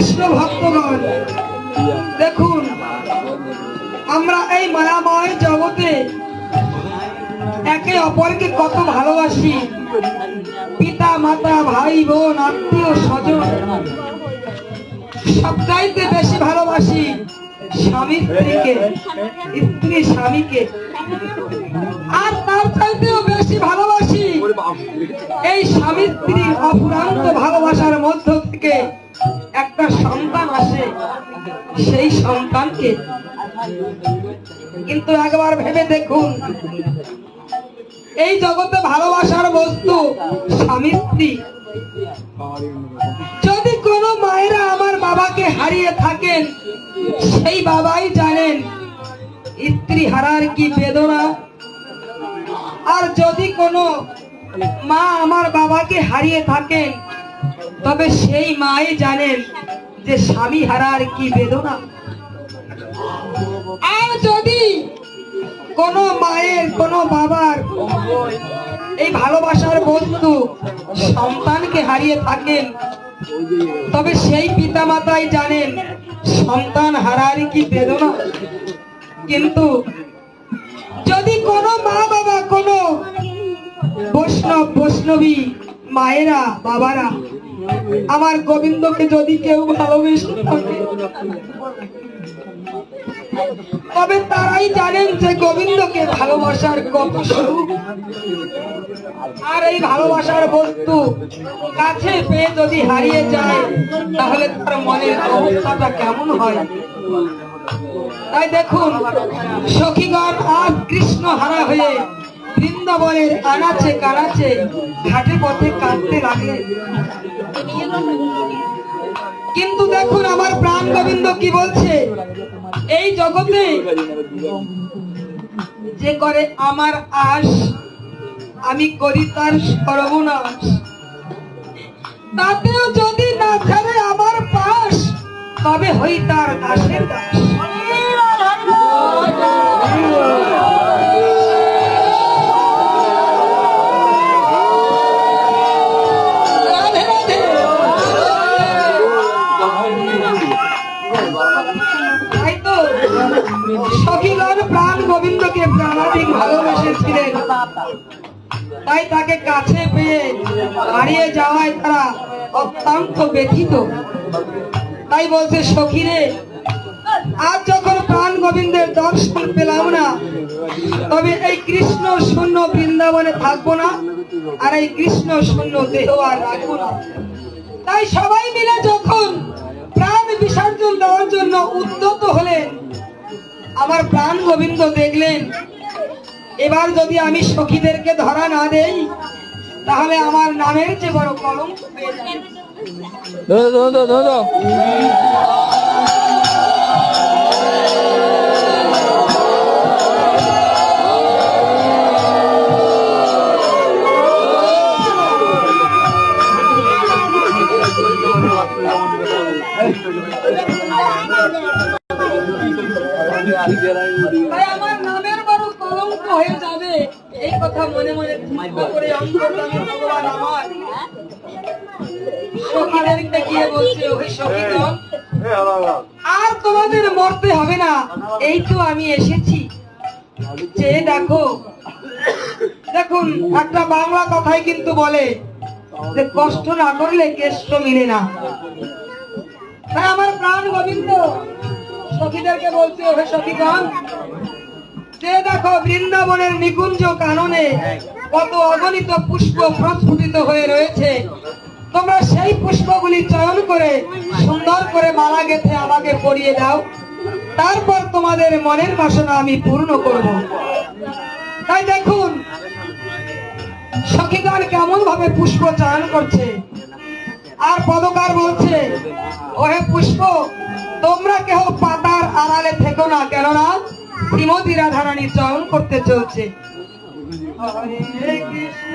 বন্ধুগণ দেখুন, আমরা এই মায়াময় জগতে একে অপরকে কত ভালোবাসি। পিতা, মাতা, ভাই, বোন, আত্মীয়, স্বজন সবচাইতে বেশি ভালোবাসি স্বামী স্ত্রীকে স্ত্রী স্বামীকে। আর তার চাইতেও বেশি ভালোবাসি এই স্বামী স্ত্রীর অফুরান্ত ভালোবাসার মধ্য থেকে। সন্তান আসে, সেই সন্তানকে কিন্তু একবার ভেবে দেখুন, এই জগতে ভালোবাসার বস্তু স্বামী স্ত্রী। যদি কোনো মায়েরা আমার বাবাকে হারিয়ে থাকেন, সেই বাবাই জানেন স্ত্রী হারার কি বেদনা। আর যদি কোনো মা আমার বাবাকে হারিয়ে থাকেন, তবে সেই মাই জানেন যে স্বামী হারার কি বেদনা? আর যদি কোনো মায়ের, কোনো বাবার এই ভালোবাসার বস্তু সন্তানকে হারিয়ে থাকেন, তবে সেই পিতামাতাই জানেন সন্তান হারার কি বেদনা। কিন্তু যদি কোনো মা বাবা, কোনো বৈষ্ণব, বৈষ্ণবী মায়েরা, বাবারা আমার গোবিন্দকে যদি কেউ ভালোবেসে থাকে, তবে তারাই জানেন যে গোবিন্দকে ভালোবাসার কত স্বরূপ আর এই ভালোবাসার বস্তু কাছে পেয়ে যদি হারিয়ে যায়, তাহলে তার মনের অবস্থাটা কেমন হয়? তাই দেখুন, সখীগণ আজ কৃষ্ণ হারা হয়ে বৃন্দাবনের আনাচে কানাচে ঘাটে পথে কাঁদতে লাগে কিন্তু দেখুন আমার প্রাণ গোবিন্দ কি বলছে? এই জগতে যে করে আমার আশ, আমি করি তার সর্বনাশ। তাতেও যদি না ছাড়ে আমার পাশ, তবে হই তার দাসের দাস। সখীগণ প্রাণ গোবিন্দকে প্রাণাধিক ভালোবেসেছিলেন তাই তাকে কাছে পেয়ে হারিয়ে যাওয়ায় তারা অত্যন্ত ব্যথিত। তাই বলছে আজ যখন প্রাণ গোবিন্দের দর্শন পেলাম না, তবে এই কৃষ্ণ শূন্য বৃন্দাবনে থাকব না, আর এই কৃষ্ণ শূন্য দেহ আর রাখব না। তাই সবাই মিলে যখন প্রাণ বিসর্জন দেওয়ার জন্য উদ্যত হলেন আমার প্রাণ গোবিন্দ দেখলেন। এবার যদি আমি সখীদেরকে ধরা না দেই তাহলে আমার নামের যে বড় কলঙ্ক হয়ে যাবে। ধরো এই আর তোমাদের মরতে হবে না। এই তো আমি এসেছি। যে দেখো দেখুন একটা বাংলা কথাই কিন্তু বলে যে কষ্ট না করলে কেষ্ট মিলে না। তাই আমার প্রাণ গোবিন্দ। সখীদেরকে বলছে ওহে সখীগণ, যে দেখো বৃন্দাবনের নিকুঞ্জ কাননে কত অগণিত পুষ্প প্রস্ফুটিত হয়ে রয়েছে। তোমরা সেই পুষ্পগুলি চয়ন করে সুন্দর করে মালা গেথে আমাকে পরিয়ে দাও। তারপর তোমাদের মনের বাসনা আমি পূর্ণ করব। তাই দেখুন, সখীগণ কেমন ভাবে পুষ্প চয়ন করছে। পদকার বলছে, ওহে পুষ্প, তোমরা কেহ পাতার আড়ালে থেকো না, কেননা শ্রীমতী রাধারানী চরণ করতে চলছে। কৃষ্ণ।